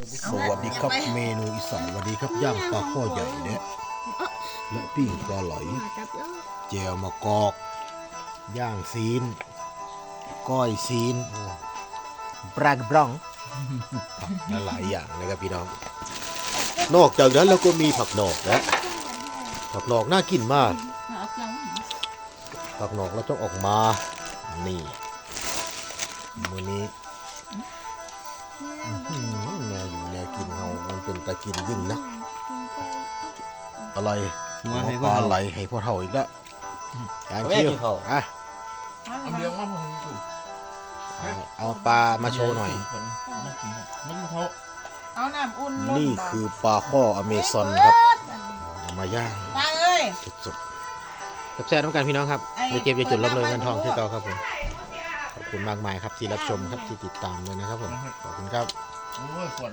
สวัสดีครับเมนูอีสานสวัสดีครับย่างปลาข้อใหญ่เนี่ยและปิ้งปลาไหลจับแล้วเจลมะกอก ย่างซีน ก้อยซีนปลากบรองผักหลายอย่างนะครับพี่น้อง นอกจากนั้นเราก็มีผักหนอกนะผักหนอกน่ากินมาก ผักหนอกเราต้องออกมา นี่มือนี้ เป็นตะกินยิ่งนะอะไรมาให้ปพ่อลาเฒ่า ไหลให้พ่อเท่าอีกแล้วการเอาไว้เคี่ยวกินข้าวอะเอาเลี้ยงว่ามึงถูกเอาเอาปลามาโชว์หน่อย มันเขา เอาน้ำอุ่นลงนี่คือปลาข้ออเมซอนครับเอามาย่างมาเอ้ย สุดๆแซ่บๆน้ำกันพี่น้องครับไอ้ไปเก็บยาจุดรับเลยเงินทองที่เก่าครับผมขอบคุณมากมายครับที่รับชมครับที่ติดตามเลยนะครับผมขอบคุณครับ โอ้ยขวด